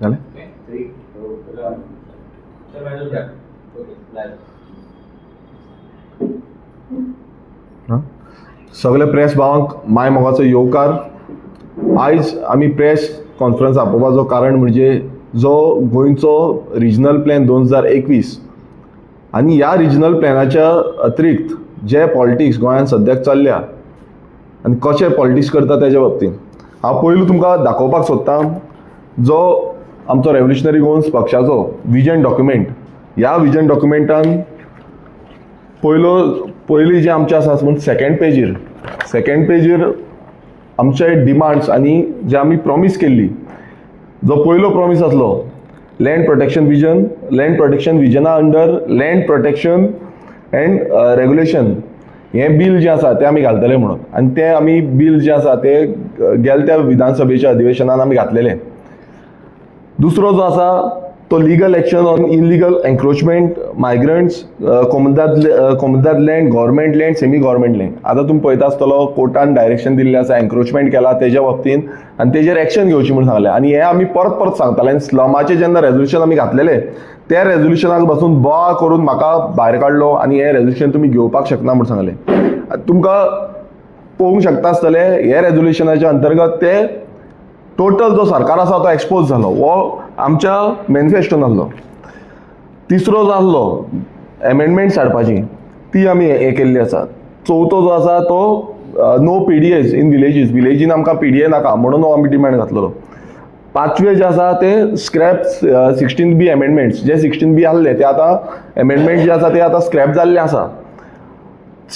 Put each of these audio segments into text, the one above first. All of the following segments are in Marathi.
झालं सगळे प्रेस भावांक माय मोगाचो येवकार. आयज आमी प्रेस कॉन्फरन्स आपोवपाचो कारण म्हणजे जो गोंयचो रिजनल प्लॅन दोन हजार एकवीस आनी ह्या रिजनल प्लॅनाच्या अतिरिक्त जे पॉलिटिक्स गोंयांत सद्याक चल्ल्या आनी कशें पॉलिटिक्स करता तेज्या बाबतींत. हांव पयलू तुमकां दाखोवपाक सोदतां जो आमचो रेव्होल्युशनरी गोन्स पक्षाचो विजन डॉक्युमेंट ह्या विजन डॉक्युमेंटान पयलो पयलीं जें आमचे आसा पूण सेकेंड पेजीर सेकेंड पेजीर आमचे डिमांड्स आनी जे आमी प्रॉमीस केल्ली जो पयलो प्रॉमीस आसलो land protection vision land protection विजना under land protection and regulation हें बील जें आसा तें आमी घालतले म्हणून. आनी तें आमी बील जें आसा तें गेल्या त्या विधानसभेच्या अधिवेशनान आमी घातलेलें. दुसरो जो आसा तो legal action on illegal encroachment migrants कोमदाद कोमदाद land government land semi government land आतां तुमी पळयता आसतलो कोर्टान डायरेक्शन दिल्लें आसा एन्क्रोचमेंट केला तेज्या बाबतींत आनी तेजेर एक्शन घेवची म्हणून सांगलें. आनी हें आमी परत परत सांगताले. आनी स्लमाचें जेन्ना रेजोल्युशन आमी घातलेलें त्या रेजोल्युशनाक बसून बोवाळ करून म्हाका भायर काडलो आनी हें रेझोल्युशन तुमी घेवपाक शकना म्हणून सांगलें. तुमकां पळोवंक शकता आसतले हे रेझोल्युशनाच्या अंतर्गत ते टोटल जो सरकार आसा तो एक्सपोज जालो हो आमच्या मॅनिफेस्टोन आसलो तिसरो जो आसलो एमेंडमेंट्स हाडपाची ती आमी हे केल्ली आसा. चवथो जो आसा तो no P D S in villages विलेजीन आमकां पी डी ए नाका म्हणून हो आमी डिमांड घातलेलो. पांचवे जे आसा ते स्क्रॅप सिक्स्टीन बी एमेंडमेंट्स जे सिक्स्टीन बी आसले ते आतां एमेंडमेंट जे आसा ते आतां स्क्रॅप जाल्ले आसा.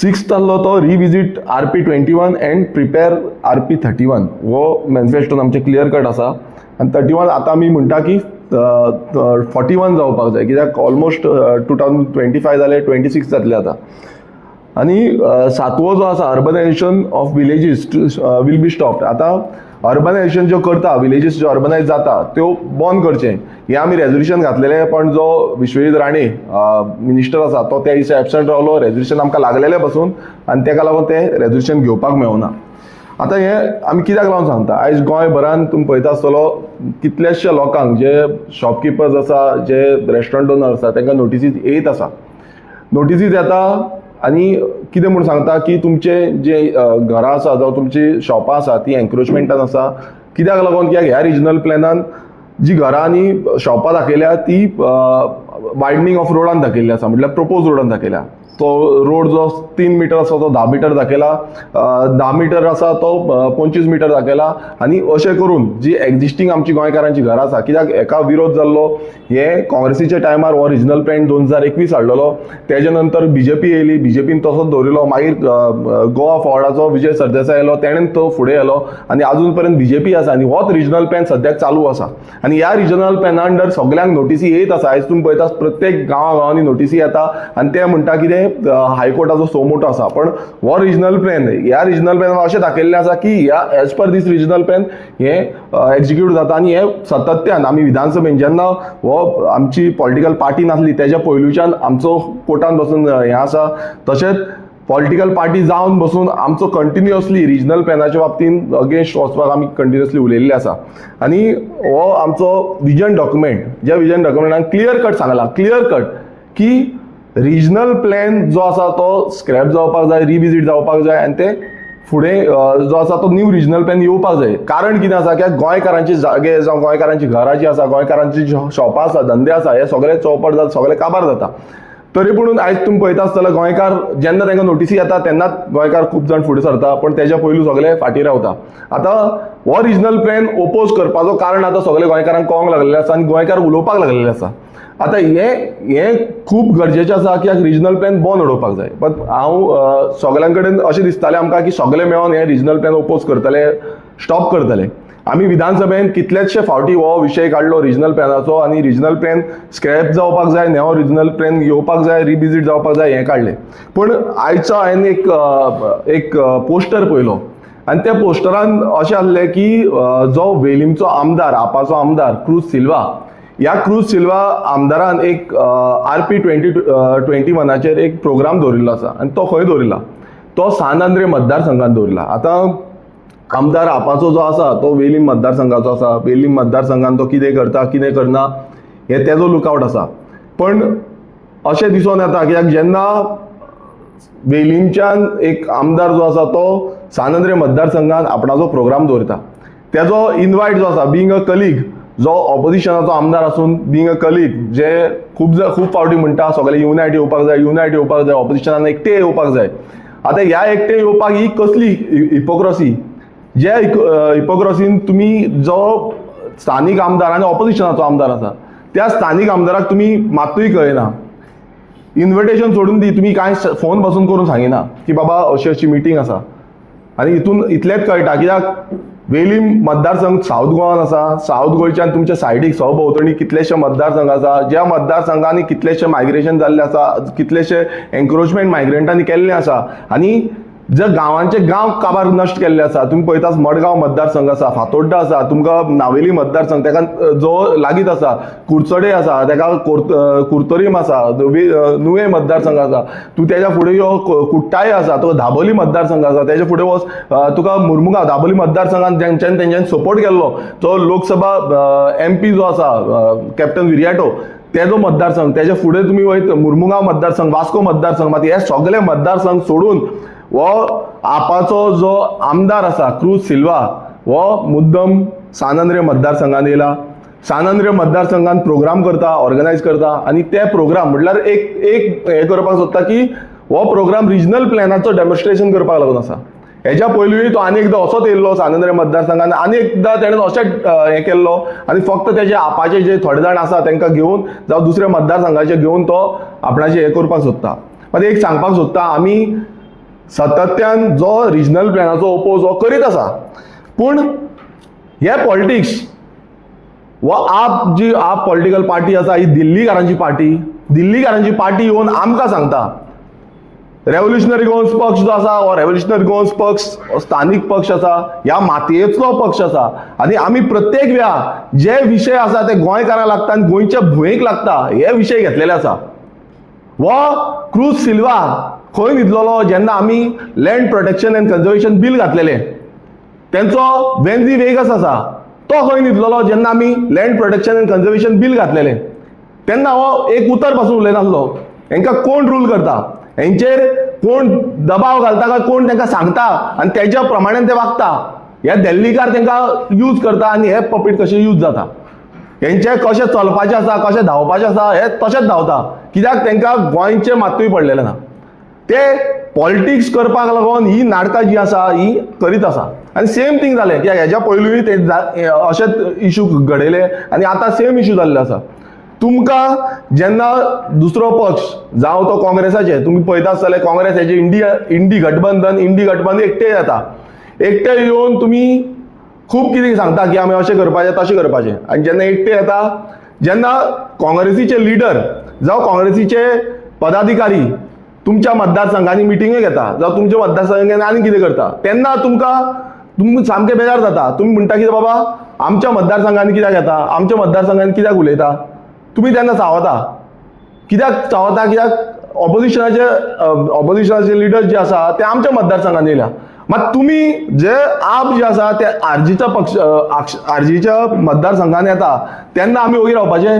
सिक्स्थ आसलो तो revisit R P twenty one and prepare R P thirty one हो मॅनिफेस्टोन आमचे क्लियर कट आसा आनी थर्टी वन आतां आमी म्हणटा की फॉर्टी वन जावपाक जाय. कित्याक almost two thousand twenty five जाले ट्वेंटी सिक्स जातले आतां. आनी सातवो जो आसा urbanisation of villages will be stopped आतां अर्बनायझेशन ज्यो करता विलेजीस ज्यो अर्बनायज जाता त्यो बंद करचें. हें आमी रेझोल्युशन घातलेलें पण जो विश्वजीत राणे मिनिस्टर आसा तो त्या दिसा एबसंट रावलो रेझोल्युशन आमकां लागलेलें पासून आनी तेका लागून तें रेझोल्युशन घेवपाक मेळना. आतां हें आमी कित्याक लागून सांगता? आयज गोंयभरांत तुमी पळयता आसतलो कितलेशे लोकांक जे शॉपकिपर्स आसा जे रेस्टॉरंट ओनर आसा तांकां नोटिसीज येत आसा. नोटिसीज येता आनी कितें म्हूण सांगता की तुमचे जे घरां आसा जावं तुमची शॉपां आसा ती एन्क्रोचमेंटान आसा कित्याक लागून कित्याक ह्या रिजनल प्लॅनान जी घरां आनी शॉपां दाखयल्या ती वायडनींग ऑफ रोडान दाखयल्ली आसा म्हटल्यार प्रपोज रोडान दाखयल्या तो रोड जो तीन मिटर आसा तो धा मिटर दाखयला धा मिटर आसा तो पंचवीस मिटर दाखयला आनी अशें करून जी एक्झिस्टींग आमची गोंयकारांची घरां आसा कित्याक हेका विरोध जाल्लो हे काँग्रेसीच्या टायमार हो रिजनल प्लॅन दोन हजार एकवीस हाडलेलो. तेजे नंतर बी जे पी येयली बी जेपीन तसोच दवरिलो मागीर गोवा फॉर्डाचो विजय सरदेसाय येयलो तेणेन तो फुडें येयलो आनी आजून पर्यंत बी जे पी आसा आनी होच रिजनल प्लॅन सद्याक चालू आसा आनी ह्या रिजनल प्लॅना अंडर सगल्यांक नोटिसी येत आसा आयज तुमी पळयता प्रत्येक गांवा गांवांनी नोटिसी येता. आनी ते म्हणटा कितें हायकोर्टाचो सो मोटो आसा. पण हो रिजनल प्लॅन ह्या रिजनल प्लॅन अशें दाखयल्लें आसा की ह्या as per this regional plan हे एक्झिक्यूट जाता आनी हे सातत्यान आमी विधानसभेन जेन्ना हो आमची पॉलिटिकल पार्टी नासली तेज्या पयलूच्यान आमचो कोर्टान बसून हें आसा. तशेंच पॉलिटिकल पार्टी जावन बसून आमचो कंटिन्युअसली रिजनल प्लॅनाच्या बाबतींत अगेन्स्ट वचपाक आमी कंटिन्युअसली उलयल्ले आसा आनी हो आमचो विजन डॉक्युमेंट ज्या विजन डॉक्युमेंटान क्लियर कट सांगला क्लियर कट की रिजनल प्लॅन जो आसा तो स्क्रॅप जावपाक जाय रिविजीट जावपाक जाय आनी ते फुडें जो आसा तो न्यू रिजनल प्लॅन येवपाक जाय. कारण कितें आसा की गोंयकारांचे जागे जावं गोंयकारांची घरां जी आसा गोंयकारांची शॉपां आसा धंदे आसा हे सगळे चौपट जाता सगळे काबार जाता. तरी पूण आयज तुमी पळयता आसतलो गोंयकार जेन्ना तांकां नोटिसी येता तेन्नाच गोंयकार खूब जाण फुडें सरता पण तेज्या पयलू सगळे फाटीं रावता आतां हो रिजनल प्लॅन ओपोज करपाचो कारण आतां सगळे गोंयकारांक कळोंक लागलेलें आसा आनी गोंयकार उलोवपाक लागलेले आसा. आतां हे हे खूब गरजेचें आसा कित्याक रिजनल प्लॅन बंद उडोवपाक जाय. बट हांव सगल्यां कडेन अशें दिसतालें आमकां की सगळे मेळोन हे रिजनल प्लॅन ओपोज करतले स्टॉप करतले. आमी विधानसभेन कितलेचशे फावटी हो विशय काडलो रिजनल प्लॅनाचो आनी रिजनल प्लॅन स्क्रॅप जावपाक जाय नवो रिजनल प्लॅन येवपाक जाय रिविजीट जावपाक जाय हें काडलें पूण आयचो हांवें एक एक पोस्टर पळयलो. आनी त्या पोस्टरान अशें आसलें की जो वेलिमचो आमदार आपाचो आमदार क्रूज सिल्वा ह्या क्रूज सिल्वा आमदारान एक आर पी ट्वेंटी ट्वेंटी वनाचेर एक प्रोग्राम दवरिल्लो आसा. आनी तो खंय दवरिल्ला? तो सान आंद्रे मतदारसंघात दवरिल्ला. आतां आमदार आपाचो जो आसा तो वेलीम मतदारसंघाचो आसा. वेलीम मतदारसंघान तो कितें करता कितें करना हे तेजो लुकआवट आसा. पण अशें दिसून येता कित्याक जेन्ना वेलीमच्यान एक आमदार जो आसा तो सानंद्रे मतदारसंघान आपणाचो प्रोग्राम दवरता. तेजो इनवायट जो आसा बिंग अ कलीग जो ऑपोजिशनाचो आमदार आसून बिंग अ कलीग जे खूब जा- खूब फावटी म्हणटा सगळे युनायट येवपाक जाय युनायट येवपाक जाय ऑपोजिशनान एकटे येवपाक जाय. आतां ह्या एकटे येवपाक ही कसली हिपोक्रसी जे हिपोक्रसीन तुमी जो स्थानीक आमदार आनी ऑपोजिशनाचो आमदार आसा त्या स्थानीक आमदाराक तुमी मात्तूय कळना. इन्व्हिटेशन सोडून दी तुम्ही काय फोन बसून करून सांगिना की बाबा अशी अशी मिटींग आसा आनी हितून इतलेंच कळटा कित्याक वेलीम मतदारसंघ साऊथ गोवान आसा साऊथ गोंयच्यान तुमच्या सायडीक भोंवतणी कितलेशे मतदारसंघ आसा ज्या मतदारसंघांनी कितलेशे मायग्रेशन जाल्ले आसा कितलेशे एन्क्रोचमेंट मायग्रंटांनी केल्ले आसा आनी जे गांवांचे गांव काबार नश्ट केल्ले आसा तुमी पळयतात मडगांव मतदारसंघ आसा फातोड्डा आसा तुमकां नावेली मतदारसंघ ताका जो लागीत आसा कुडचडे आसा ताका कुर्तोरीम आसा नुवे मतदारसंघ आसा तूं तेज्या फुडें यो कुट्टाय आसा तुका धाबोली मतदारसंघ आसा तेज्या फुडें वच तुका मुर्मुगांव धाबोली मतदारसंघान जेंच्यान तेंच्यानी सपोर्ट केल्लो तो लोकसभा एम पी जो आसा कॅप्टन विरियाटो तेजो मतदारसंघ तेज्या फुडें तुमी वयत मुर्मुगांव मतदारसंघ वास्को मतदारसंघ मात हे सगळे मतदारसंघ सोडून हो आपाचो जो आमदार आसा क्रूज सिल्वा हो मुद्दम सानंद्रे मतदारसंघान येयला. सानंद्रे मतदारसंघान प्रोग्राम करता ऑर्गनायज करता आनी ते प्रोग्राम म्हटल्यार एक एक हे करपाक सोदता की हो प्रोग्राम रिजनल प्लॅनाचो डेमॉन्स्ट्रेशन करपाक लागून आसा. हेच्या पयलूय तो आनी एकदां असोच येयल्लो सानंद्रे मतदारसंघान आनी एकदां तेणें अशेंच हें केल्लो आनी फक्त तेजे आपाचे जे थोडे जाण आसा तांकां घेवन जावं दुसऱ्या मतदारसंघाचे घेवन तो आपणाचें हें करपाक सोदता. मात एक सांगपाक सोदता आमी सातत्यान जो रिजनल प्लॅनाचो ओपोज हो करीत आसा. पूण हे पॉलिटिक्स वो आप जी आप पॉलिटिकल पार्टी आसा ही दिल्लीकारांची पार्टी दिल्लीकारांची पार्टी येवन आमकां सांगता. रेव्होल्युशनरी गोवन्स पक्ष जो आसा हो रेव्होल्युशनरी गोवन्स पक्ष हो स्थानीक पक्ष आसा ह्या मातयेचो पक्ष आसा. आनी आमी प्रत्येक वेळा जे विशय आसा ते गोंयकारांक लागता आनी गोंयच्या भुंयेक लागता हे विशय घेतलेले आसा. वो क्रूज सिल्वा खंय न्हिदलो जेन्ना आमी land protection and conservation bill घातलेले. त्यांचो वेन्झी वेगस आसा. तो खंय न्हिदलो जेन्ना आमी land protection and conservation bill घातलेले. तेन्ना हो एक उतरपासून उलयनासलो हांकां कोण रूल करता? हेंचेर कोण दबाव घालता काय कोण तांकां सांगता? आनी तेज्या प्रमाणे ते वागता. हे दिल्लीकार तांकां यूज करता आनी हे पपीट कशें यूज जाता? हेंचे कशें चलपाचें आसा कशें धांवपाचें आसा हे तशेंच धांवता. कित्याक तांकां गोंयचें मात्तूय पडलेलें ना. ते पॉलिटिक्स करपाक लागून ही नाटकां जी आसा ही करीत आसा. आनी सेम थिंग जालें कित्याक हेज्या पयलूय ते अशेच इशू घडयले आनी आतां सेम इशू जाल्ले आसा. तुमकां जेन्ना दुसरो पक्ष जावं तो काँग्रेसाचे तुमी पळयता आसतले काँग्रेस हेजे इंडिया इंडी गठबंधन इंडी गठबंधन एकटे येता. एकटे येवन तुमी खूब कितें सांगता की आमी अशें करपाचें तशें करपाचें. आनी जेन्ना एकटे येता जेन्ना काँग्रेसीचे लिडर जावं काँग्रेसीचे पदाधिकारी तुमच्या मतदारसंघांनी मिटिंगे घेता. जावं तुमच्या मतदारसंघांनी आनी कितें करता? तेन्ना तुमकां तुमकां सामकें बेजार जाता. तुमी म्हणटा कितें बाबा आमच्या मतदारसंघांनी कित्याक येता आमच्या मतदारसंघांनी कित्याक उलयता तुमी तेन्ना चावता. कित्याक चावता? कित्याक ऑपोजिशनाचे ऑपोजिशनाचे लिडर जे आसा ते आमच्या मतदारसंघांनी येयल्या मात तुमी जे आप जे आसा ते आरजीच्या पक्ष आरजीच्या मतदारसंघान येता तेन्ना आमी वयर रावपाचे?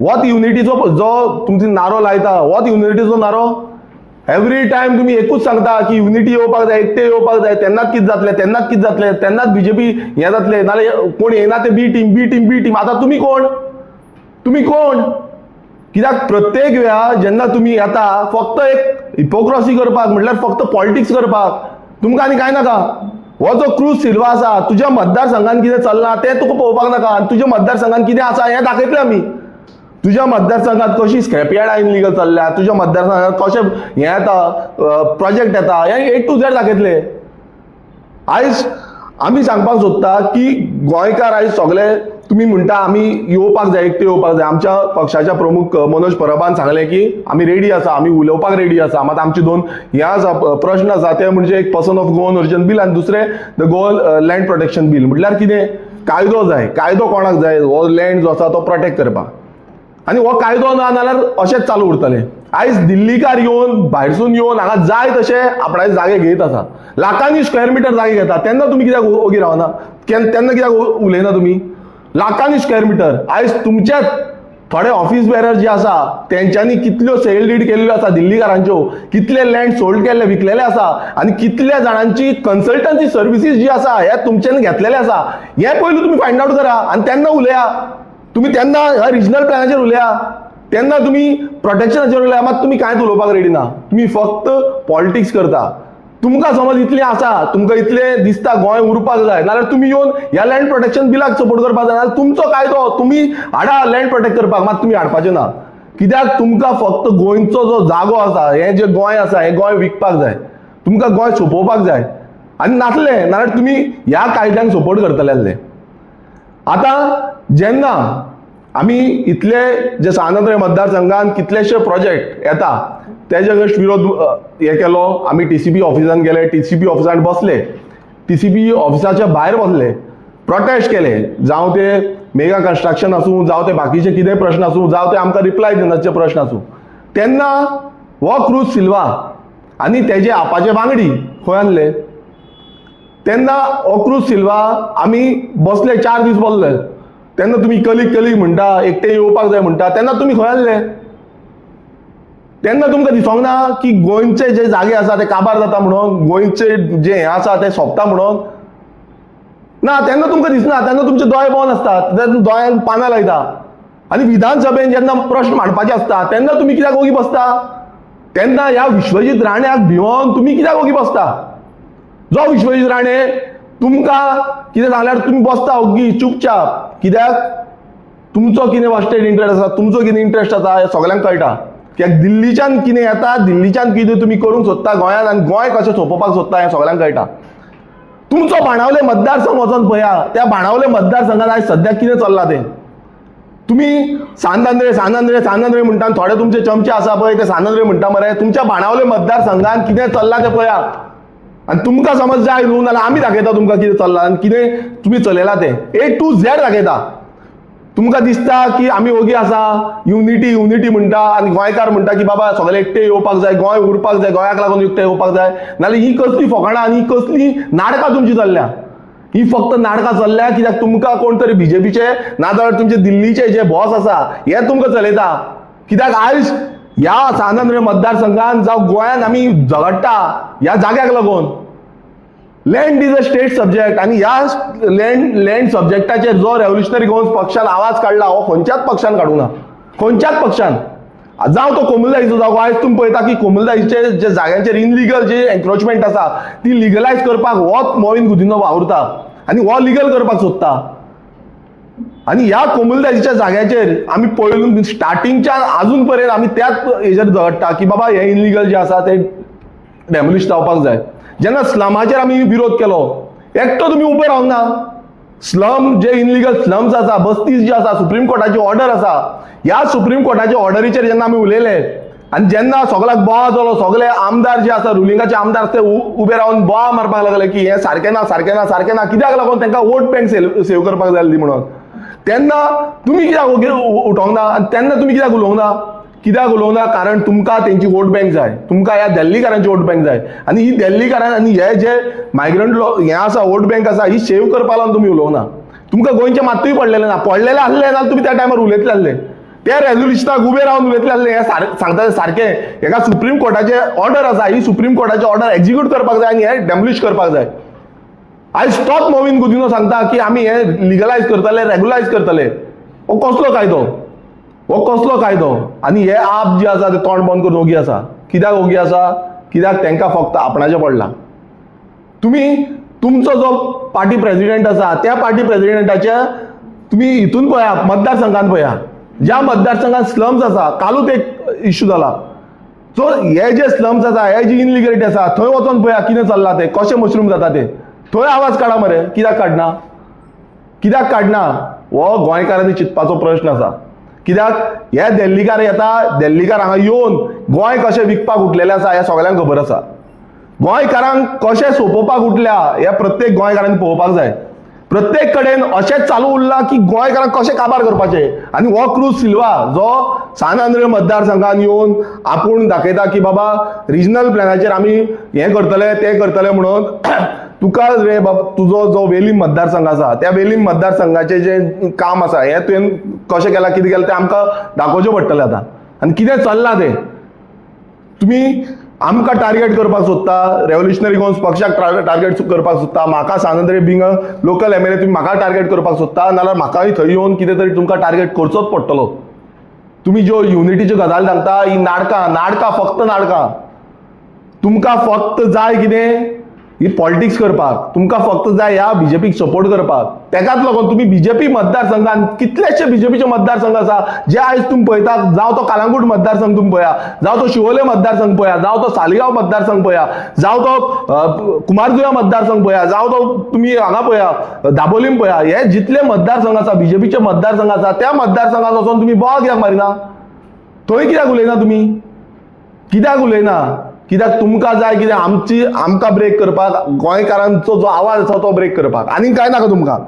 वॉत युनिटीचो जो तुमचो नारो लायता वॉत युनिटीचो नारो? एवरी टायम तुमी एकूच सांगता की युनिटी येवपाक जाय एकटे येवपाक जाय तेन्नाच कितें जातलें तेन्नाच कितें जातलें तेन्नाच बीजेपी हें जातलें नाजाल्यार कोण येना ते B team B team B team आतां तुमी कोण? तुमी कोण? कित्याक प्रत्येक वेळा जेन्ना तुमी येता फक्त एक हिपोक्रॉसी करपाक म्हटल्यार फक्त पॉलिटिक्स करपाक तुमकां आनी कांय नाका? हो जो क्रूज सिल्वा आसा तुज्या मतदारसंघान कितें चलना तें तुका पळोवपाक नाका आनी तुज्या मतदारसंघान कितें आसा हें दाखयतलें आमी. तुज्या मतदारसंघात कशी स्क्रॅपयार्ड इनलिगल चल्ल्या? तुज्या मतदारसंघात कशें हें येता प्रोजेक्ट येता? हें ए टू झेड दाखयतले आयज आमी सांगपाक सोदता की गोंयकार आयज सगळे तुमी म्हणटा आमी येवपाक जाय एकटे येवपाक जाय. आमच्या पक्षाच्या प्रमुख मनोज परबान सांगलें की आमी रेडी आसा आमी उलोवपाक रेडी आसा. मात आमचे दोन हे आसा प्रश्न आसा. ते म्हणजे एक person of Goan origin bill आनी दुसरें the Goan land protection bill म्हटल्यार कितें? कायदो जाय. कायदो कोणाक जाय? हो लँड जो आसा तो प्रोटेक्ट करपाक आनी हो कायदो ना जाल्यार अशेंच चालू उरतलें. आयज दिल्लीकार येवन भायरसून येवन हांगा जाय तशे आपणाचे जागे घेयत आसा. लाखांनी स्क्वेअर मिटर जागे घेता. तेन्ना तुमी कित्याक ओगी रावना? तेन्ना कित्याक उलयना तुमी लाखांनी स्क्वेअर मिटर आयज तुमच्याच थोडे ऑफिस बेरर जे आसा तेंच्यांनी कितल्यो सेल डीड केल्ल्यो आसा दिल्लीकारांच्यो? कितले लँड सोल्ड केल्ले विकलेले आसा? आनी कितल्या जाणांची कन्सल्टन्सी सर्विसीस जी आसा हे तुमच्यान घेतलेले आसा? हे पयलीं तुमी फायंड आउट करा. आनी तेन्ना उलया. तुम्ही त्यांना ह्या रिजनल प्लॅनाचेर उलया. तेन्ना तुम्ही प्रोटेक्शनाचेर उलया. मात तुम्ही कांयच उलोवपाक रेडी ना तुम्ही फक्त पॉलिटिक्स करता. तुमकां समज इतलें आसा तुमकां इतलें दिसता गोंय उरपाक जाय. नाल्यार तुमी येवन ह्या लँड प्रोटेक्शन बिलाक सपोर्ट करपाक जाय. नाल्यार तुमचो कायदो तुमी हाडा लँड प्रोटेक्ट करपाक. मात तुमी हाडपाचें ना. कित्याक? तुमकां फक्त गोंयचो जो जागो आसा हें जें गोंय आसा हें गोंय विकपाक जाय. तुमकां गोंय सोंपोवपाक जाय. आनी नासलें नाल्यार तुमी ह्या कायद्यांक सपोर्ट करतले आसले आता जेन्ना आमी इतले जे सानंद्रे मतदारसंघान कितलेशे प्रोजेक्ट येता तेजे अगस्ट विरोध हे केलो. आमी पी ऑफिसान गेले टीसीपी ऑफिसान बसले. टी सी पी ऑफिसाच्या भायर बसले प्रोटेस्ट केले. जावं ते मेगा कन्स्ट्रक्शन आसूं जावं ते बाकीचे कितें प्रश्न आसूं जावं ते आमकां रिप्लाय दिनाचे प्रश्न आसूं तेन्ना हो क्रूज सिल्वा आनी तेजे आपाचे वांगडी खंय आसले तेन्ना अक्रूज सिल्वा आमी बसले चार दीस बसले तेन्ना तुमी कलीग कलीग म्हणटा एकटे येवपाक जाय म्हणटा तेन्ना तुमी खंय आसले तेन्ना तुमकां दिसोंक ना की गोंयचे जे जागे आसा ते काबार जाता म्हणून गोंयचे जे हें आसा ते सोंपता म्हणून. ना तेन्ना तुमकां दिसना तेन्ना तुमचे दोळे बंद आसतात तेन्ना दोळ्यांत पानां लायता. आनी विधानसभेन जेन्ना प्रश्न मांडपाचे आसता तेन्ना तुमी कित्याक ओगी बसता? तेन्ना ह्या विश्वजीत राण्याक भिवून तुमी कित्याक ओगी बसता? जो विश्वजीत राणे तुमकां कितें सांगल्यार तुमी बसता ओग्गी चुपचाप. कित्याक? तुमचो कितें वास्टेड इंट्रस्ट आसा तुमचो कितें इंट्रस्ट आसा हें सगळ्यांक कळटा. कित्याक दिल्लीच्यान कितें येता दिल्लीच्यान कितें तुमी करूंक सोदता गोंयांत आनी गोंय कशें सोंपोवपाक सोदता हें सगळ्यांक कळटा. तुमचो बाणावले मतदारसंघ वचोन पळया त्या बाणावले मतदारसंघात आयज सद्याक कितें चल्लां तें? तुम्ही सांदांद्रे सांदांद्रे सांदांद्रे म्हणटा थोडे तुमचे चमचे आसा पळय ते सांदांद्रे म्हणटा मरे तुमच्या बाणावले मतदारसंघात कितें चल्लां तें पळया आनी तुमकां समज जाय न्हू नाल्यार आमी दाखयता तुमकां कितें चल्लां आनी कितें तुमी चलयलां तें. ए टू झॅड दाखयता. तुमकां दिसता की आमी ओगी आसा युनिटी युनिटी म्हणटा आनी गोंयकार म्हणटा की बाबा सगळे एकटे येवपाक जाय गोंय उरपाक जाय गोंयाक लागून एकटे येवपाक जाय. नाल्यार ही कसली फकाणां आनी ही कसली नाटकां तुमची चल्ल्या. ही फक्त नाटकां चल्ल्या कित्याक तुमकां कोण तरी बीजेपीचे नाजाल्यार तुमचे दिल्लीचे जे बॉस आसा हे तुमकां चलयता. कित्याक आयज ह्या स्वातंत्र्य मतदारसंघान जावं गोंयांत आमी झगडटा ह्या जाग्याक लागून. Land is a state subject आणि ह्या लँड लँड सब्जेक्टाचेर जो रेव्होल्युशनरी गोवन्स पक्षान आवाज काडला हो खंयच्याच पक्षान काडूंक ना खंयच्याच पक्षान. जावं तो कोमुलदाईचो जागो आयज तुमी पळयता की कोमुलदाईचे जे जाग्यांचेर इनलिगल जे एन्क्रोचमेंट आसा ती लिगलायज करपाक होच मोविन गुदिनो वावुरता आनी हो लिगल करपाक सोदता. आणि ह्या कोमुलदाजीच्या जाग्याचेर आमी पळून स्टार्टिंगच्यान आजून पर्यंत आमी त्याच हेजेर दवडटा की बाबा हे इनलिगल जे आसा ते डॅमोलिश जावपाक जाय. जेन्ना स्लमाचेर आमी विरोध केलो एकटो तुमी उबे रावंक ना. स्लम जे इनलिगल स्लम्स आसा बस्तीज जे आसा सुप्रीम कोर्टाची ऑर्डर आसा ह्या सुप्रीम कोर्टाच्या ऑर्डरीचेर जेन्ना आमी उलयले आनी जेन्ना सगळ्याक बोवा जालो सगळे आमदार जे आसा रुलिंगाचे आमदार ते उबे रावन बोवाळ मारपाक लागले की हे सारकें ना सारकें ना सारकें ना कित्याक लागून त्यांना वोट बँक सेव सेव करपाक जाय म्हणून. तेन्ना तुमी कित्याक उगे- उठोंक ना आनी तेन्ना तुमी कित्याक उलोवंक ना कित्याक उलोवंक ना कारण तुमकां तेंची वोट बँक जाय. तुमकां ह्या दिल्लीकारांची वोट बँक जाय. आनी ही दिल्लीकारां आनी हे जे मायग्रंट लो हें आसा वोट बँक आसा ही सेव करपा लागून तुमी उलोवंक ना तुमकां गोंयचे मात्तूय पडलेले ना. पडलेले आसले जाल्यार तुमी त्या टायमार उलयतले आसले. त्या रेझोल्युशनाक उबे रावन उलयतले आसले. हे सार- सांगता सारकें हेका सुप्रीम कोर्टाचे ऑर्डर आसा ही सुप्रीम कोर्टाचे ऑर्डर एक्झिक्यूट करपाक जाय आनी हे डॅमोलिश करपाक जाय. आयज स्टॉप मोवीन गुदिनो सांगता की आमी हे लिगलायज करतले रेग्युलायज करतले. हो कसलो कायदो? हो कसलो कायदो? आनी हे आप जे आसा ते तोंड बंद करून ओगी आसा कित्याक ओगी आसा कित्याक तांकां फक्त आपणाचें पडलां? तुमी तुमचो जो पार्टी प्रेसिडेंट आसा त्या पार्टी प्रेसिडेंटाच्या तुमी हितून पळया मतदारसंघात पळया ज्या मतदारसंघात स्लम्स आसा कालूच एक इश्यू जाला सो हे जे स्लम्स आसा हे जी इनलिगलिटी आसा थंय वचोन पळया कितें चल्लां ते कशें मशरूम जाता ते. थंय आवाज काडा मरे. कित्याक काडना कित्याक काडना हो गोंयकारांनी चिंतपाचो प्रश्न आसा कित्याक हे दिल्लीकार येता दिल्लीकार हांगा येवन गोंय कशें विकपाक उठलेलें आसा हें सगळ्यांक खबर आसा गोंयकारांक कशें सोंपोवपाक उठल्या हें प्रत्येक गोंयकारांनी पळोवपाक जाय. प्रत्येक कडेन अशेंच चालू उरलां की गोंयकारांक कशें काबार करपाचें? आनी हो क्रूज सिल्वा जो सान आंद्रे मतदारसंघान येवन आपूण दाखयता की बाबा रिजनल प्लॅनाचेर आमी हें करतले तें करतले म्हणून तुका रे बाबा तुजो जो वेलीम मतदारसंघ आसा त्या वेलीम मतदारसंघाचें जें काम आसा हें तुवें कशें केलां कितें केलां तें आमकां दाखोवचें पडटलें आतां. आनी कितें चल्लां तें. तुमी आमकां टार्गेट करपाक सोदता रेव्होल्युशनरी गोन्स पक्षाक टार्गेट करपाक सोदता म्हाका सांगंद्रे being local M L A तुमी म्हाका टार्गेट करपाक सोदता नाल्यार म्हाकाय थंय येवन कितें तरी तुमकां टार्गेट करचोच पडटलो. तुम्ही ज्यो युनिटीच्यो गजाल सांगता ही नाटकां नाटकां फक्त नाटकां तुमकां फक्त जाय कितें? ही पॉलिटिक्स करपाक. तुमकां फक्त जाय ह्या बीजेपीक सपोर्ट करपाक. तेकाच लागून तुमी बीजेपी मतदारसंघान कितलेशे बीजेपीचे मतदारसंघ आसा जे आयज तुमी पळयता जावं तो कालांगूट मतदारसंघ तुमी पळया जावं तो शिवोले मतदारसंघ पळया जावं तो सालिगांव मतदारसंघ पळया जावं तो कुमारजुव्या मतदारसंघ पळया जावं तो तुमी हांगा पळया दाबोलीम पळया हे जितले मतदारसंघ आसा बीजेपीचे मतदारसंघ आसा त्या मतदारसंघात वचून तुमी बोवाळ कित्याक मारिना? थंय कित्याक उलयना तुमी कित्याक उलयना? कित्याक तुमकां जाय कितें आमची आमकां ब्रेक करपाक गोंयकारांचो जो आवाज आसा तो ब्रेक करपाक. आनी कांय नाका तुमकां?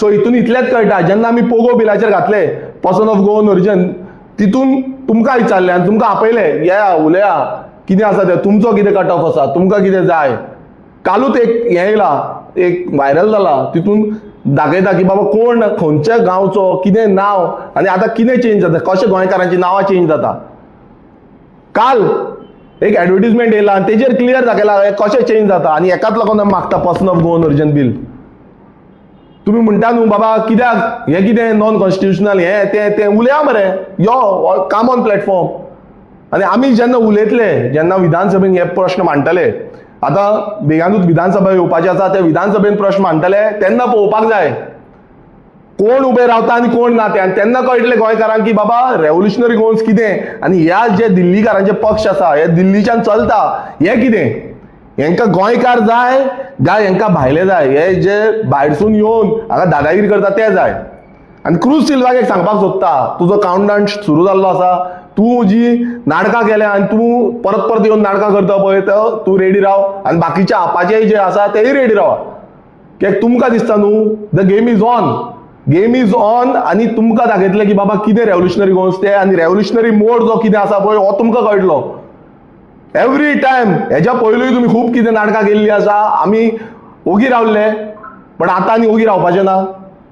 सो हितून इतलेंच कळटा. जेन्ना आमी पोगो बिलाचेर घातले पर्सन ऑफ गोवन ओरिजन तितून तुमकां विचारलें आनी तुमकां आपयलें येया उलया कितें आसा तें? तुमचो कितें कट ऑफ आसा? तुमकां कितें जाय? कालूच एक हें येयला एक व्हायरल जाला. तितून दाखयता की बाबा कोण? खंयच्या गांवचो? कितें नांव? आनी आतां कितें चेंज जाता? कशें गोंयकारांची नांवां चेंज जाता? काल एक ऍडव्हर्टिजमेंट येयला आनी तेजेर क्लियर दाखयला हे कशें चेंज जाता आनी एकाच लागून आमी मागता person of Goan origin bill तुम्ही म्हणटा न्हू बाबा कित्याक हें कितें नॉन कॉन्स्टिट्युशनल हें तें तें उलया मरे यो काम ऑन प्लॅटफॉर्म आनी आमी जेन्ना उलयतले जेन्ना विधानसभेन हे प्रश्न मांडटले आतां बेगानूच विधानसभा येवपाचे आसा ते विधानसभेन प्रश्न मांडटले तेन्ना पळोवपाक जाय. कोण उभे रावता आनी कोण ना ते आनी तेन्ना कळटले गोंयकारांक की बाबा रेव्होल्युशनरी गोन्स कितें? आनी ह्या जे दिल्लीकारांचे पक्ष आसा हे दिल्लीच्यान चलता हे कितें? हेंकां गोंयकार जाय गाय हेंकां भायले जाय. हे जे भायरसून येवन हांगा दादागिरी करता ते जाय. आनी क्रूज सिल्वाक एक सांगपाक सोदता तुजो काउंटडाऊन सुरू जाल्लो आसा तूं जी नाटकां केल्या आनी तूं परत परत येवन नाटकां करता पळय तो तूं रेडी राव. आनी बाकीच्या आपाचेय जे आसा तेय रेडी रावा. कित्याक तुमकां दिसता न्हू the game is on game is on आनी तुमकां दाखयतलें की बाबा कितें रेवल्युशनरी गोंस ते आनी रेवल्युशनरी मोड जो कितें आसा पळय हो तुमकां कळटलो. एवरी टायम हेज्या पयलूय तुमी खूब कितें नाटकां केल्लीं आसा. आमी ओगी रावल्ले पण आतां आनी ओगी रावपाचें ना.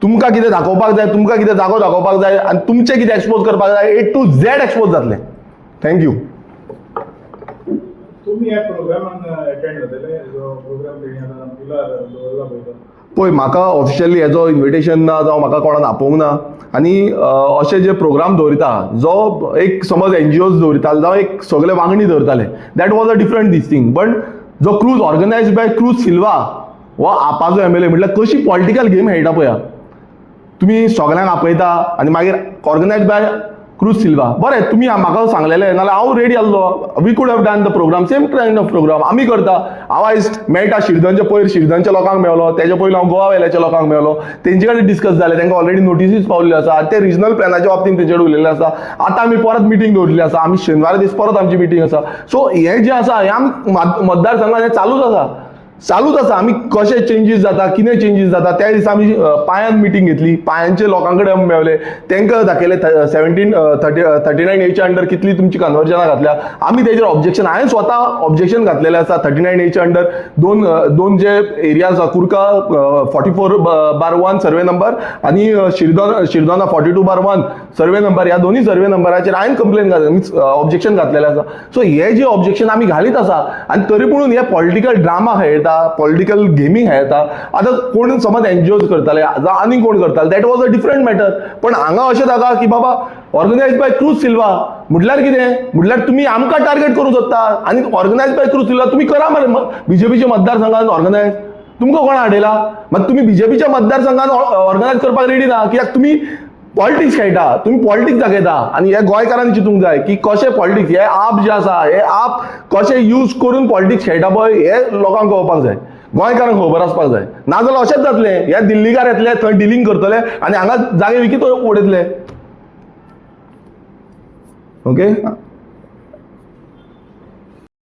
तुमकां कितें दाखोवपाक जाय तुमकां कितें जागो दाखोवपाक जाय आनी तुमचें कितें एक्सपोज करपाक जाय ए टू झॅड एक्सपोज जातलें. थँक्यू तुम्ही या प्रोग्रामान अटेंड जातले जो प्रोग्राम तेणी आतां दवरला पळय पळय म्हाका ऑफिशियली हेजो इन्विटेशन ना जावं म्हाका कोणान आपोवंक ना. आनी अशे जे प्रोग्राम दवरिता जो एक समज एनजीओज दवरिताले जावं एक सगळे वांगडी दवरताले that was a different this thing but जो Cruz organise by Cruz Silva हो आपाचो एम एल ए म्हटल्यार कशी पॉलिटिकल गेम खेळटा पळया तुम्ही सगळ्यांक आपयता आनी मागीर ऑर्गनायज बाय क्रूज सिल्वा बरें तुमी म्हाका सांगलेलें नाल्यार हांव रेडी आसलो we could have done the programme same kind of programme आमी करता. हांव आयज मेळटा शिरदनचे पयर शिरदनच्या लोकांक मेळलो. तेज्या पयलीं हांव गोवा वेल्याच्या लोकांक मेळलो. तेंचे कडेन डिस्कस जालें तांकां ऑलरेडी नोटिसीस पावल्ल्यो आसा ते रिजनल प्लॅनाच्या बाबतींत तेंचे कडेन उलयल्लें आसा आतां आमी परत मिटींग दवरिल्ली आसा आमी शेनवारा दीस परत आमची मिटींग आसा सो हें जें आसा हें आमी मतदारसंघान हें चालूच आसा चालूच आसा आमी कशे चेंजीस जाता कितें चेंजीस जाता त्या दिसा आमी पांयान मिटींग घेतली. पांयांचे लोकां कडेन आमी मेवले तांकां दाखयलें सेव्हन्टीन थर्टी थर्टी नायन एच्या अंडर कितली तुमची कन्वर्जनां घातल्या. आमी तेजेर ऑब्जेक्शन हांवें स्वता ऑब्जेक्शन घातलेलें आसा थर्टी नायन एच्या अंडर दोन दोन जे एरिया आसा Curca forty four bar one survey number आनी Shirdona Shirdona forty two bar one survey number ह्या दोन्ही सर्वे नंबराचेर हांवें कंप्लेन मिन्स ऑब्जेक्शन घातलेलें आसा सो हे जे ऑब्जेक्शन आमी घालीत आसा आनी तरी पूण हे पॉलिटिकल ड्रामा येता पॉलिटिकल गेमींग येता आतां कोण समज एनजीओज करताले जावं आनी कोण करताले that was a different matter पण हांगा अशें जाता की बाबा ऑर्गनायज बाय क्रूज सिल्वा म्हटल्यार कितें? म्हटल्यार तुमी आमकां टार्गेट करूंक सोदता आनी ऑर्गनायज बाय क्रूज सिल्वा तुमी करा मरे बीजेपीच्या मतदारसंघान ऑर्गनायज तुमकां कोण हाडयला? मात तुमी बीजेपीच्या मतदारसंघान ऑर्गनायज uh, करपाक रेडी ना? कित्याक तुमी पॉलिटिक्स खेळटा तुम्ही पॉलिटिक्स दाखयता आनी हे गोंयकारांक चिंतूंक जाय की कशें पॉलिटिक्स हे आप जे आसा हे आप कशें यूज करून पॉलिटिक्स खेळटा पळय हे लोकांक कळपाक जाय गोंयकारांक खबर आसपाक जाय. नाजाल्यार अशेंच जातलें हे दिल्लीकार येतले थंय डिलिंग करतले आनी हांगा जागे विकत उडयतले. ओके?